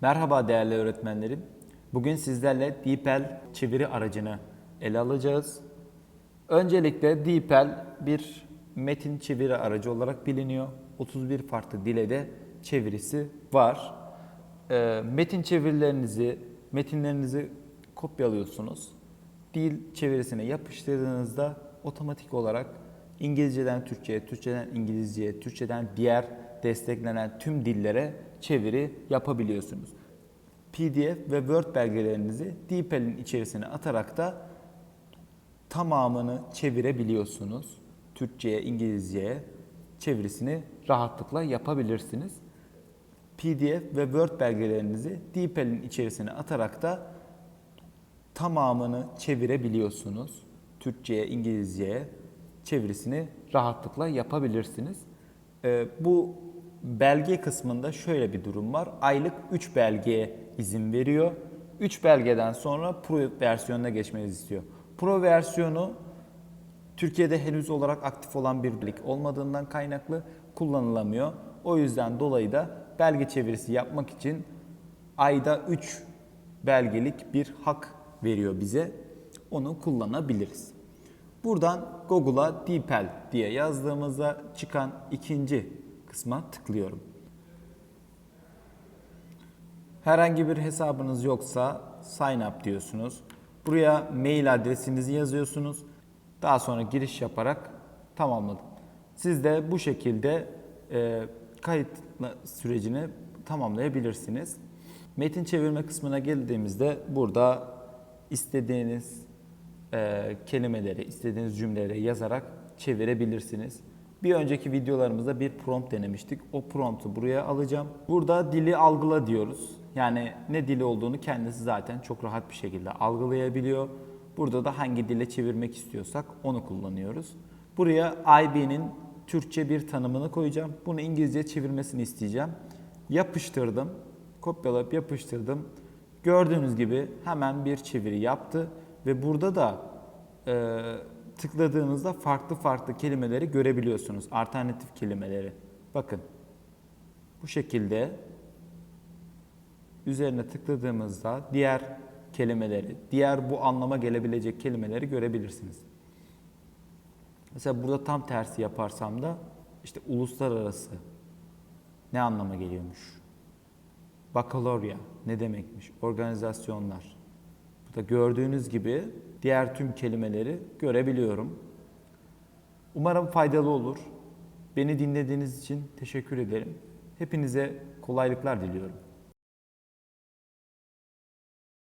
Merhaba değerli öğretmenlerim. Bugün sizlerle DeepL çeviri aracını ele alacağız. Öncelikle DeepL bir metin çeviri aracı olarak biliniyor. 31 farklı dile de çevirisi var. Ee, metin çevirilerinizi, metinlerinizi kopyalıyorsunuz. Dil çevirisine yapıştırdığınızda otomatik olarak İngilizceden Türkçe'ye, Türkçeden İngilizce'ye, Türkçeden diğer desteklenen tüm dillere çeviri yapabiliyorsunuz. PDF ve Word belgelerinizi DeepL'in içerisine atarak da tamamını çevirebiliyorsunuz. Türkçe'ye, İngilizce'ye çevirisini rahatlıkla yapabilirsiniz. PDF ve Word belgelerinizi DeepL'in içerisine atarak da tamamını çevirebiliyorsunuz. Türkçe'ye, İngilizce'ye çevirisini rahatlıkla yapabilirsiniz. Ee, bu belge kısmında şöyle bir durum var. Aylık 3 belgeye izin veriyor. 3 belgeden sonra Pro versiyonuna geçmenizi istiyor. Pro versiyonu Türkiye'de henüz olarak aktif olan bir lig olmadığından kaynaklı kullanılamıyor. O yüzden dolayı da belge çevirisi yapmak için ayda 3 belgelik bir hak veriyor bize. Onu kullanabiliriz. Buradan Google'a DeepL diye yazdığımızda çıkan ikinci kısma tıklıyorum. Herhangi bir hesabınız yoksa sign up diyorsunuz. Buraya mail adresinizi yazıyorsunuz. Daha sonra giriş yaparak tamamladım. Siz de bu şekilde e, kayıt sürecini tamamlayabilirsiniz. Metin çevirme kısmına geldiğimizde burada istediğiniz e, kelimeleri, istediğiniz cümleleri yazarak çevirebilirsiniz. Bir önceki videolarımızda bir prompt denemiştik. O promptu buraya alacağım. Burada dili algıla diyoruz. Yani ne dili olduğunu kendisi zaten çok rahat bir şekilde algılayabiliyor. Burada da hangi dile çevirmek istiyorsak onu kullanıyoruz. Buraya IB'nin Türkçe bir tanımını koyacağım. Bunu İngilizce çevirmesini isteyeceğim. Yapıştırdım. Kopyalayıp yapıştırdım. Gördüğünüz gibi hemen bir çeviri yaptı ve burada da e, tıkladığınızda farklı farklı kelimeleri görebiliyorsunuz. Alternatif kelimeleri. Bakın. Bu şekilde üzerine tıkladığımızda diğer kelimeleri, diğer bu anlama gelebilecek kelimeleri görebilirsiniz. Mesela burada tam tersi yaparsam da işte uluslararası ne anlama geliyormuş? Bakalorya ne demekmiş? Organizasyonlar. Burada gördüğünüz gibi diğer tüm kelimeleri görebiliyorum. Umarım faydalı olur. Beni dinlediğiniz için teşekkür ederim. Hepinize kolaylıklar diliyorum.